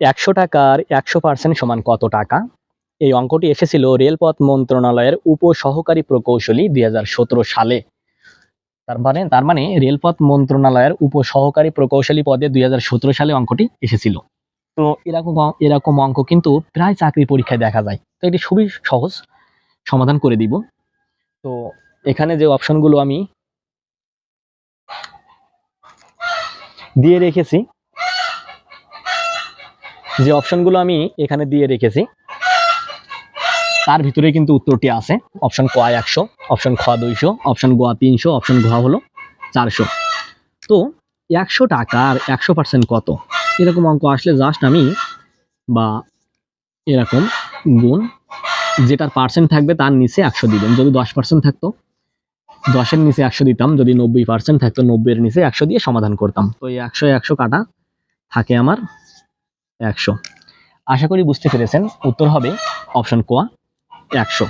একশো টাকার একশো পার্সেন্ট সমান কত টাকা? এই অঙ্কটি এসেছিল রেলপথ মন্ত্রণালয়ের উপসহকারী প্রকৌশলী দুই হাজার সতেরো সালে। তার মানে তার মানে রেলপথ মন্ত্রণালয়ের উপসহকারী প্রকৌশলী পদে দুই হাজার সতেরো সালে অঙ্কটি এসেছিল। তো এরকম এরকম অঙ্ক কিন্তু প্রায় চাকরি পরীক্ষায় দেখা যায়। তো এটি খুবই সহজ সমাধান করে দিব। তো এখানে যে অপশনগুলো আমি দিয়ে রেখেছি যে অপশনগুলো আমি এখানে দিয়ে রেখেছি, তার ভিতরে কিন্তু উত্তরটি আছে। অপশন ক একশো, অপশন খ দুইশো, অপশন গোয়া তিনশো, অপশন ঘ হলো চারশো। তো একশো টাকার একশো পার্সেন্ট কত? এরকম অঙ্ক আসলে জাস্ট আমি বা এরকম গুণ যেটার পার্সেন্ট থাকবে তার নিচে একশো দিবেন। যদি দশ পার্সেন্ট থাকতো, দশের নিচে একশো দিতাম। যদি নব্বই পার্সেন্ট থাকতো, নব্বইয়ের নিচে একশো দিয়ে সমাধান করতাম। তো এই একশো একশো কাটা থাকে আমার। একশো। আশা করি বুঝতে পেরেছেন। উত্তর হবে অপশন কোয়া একশো।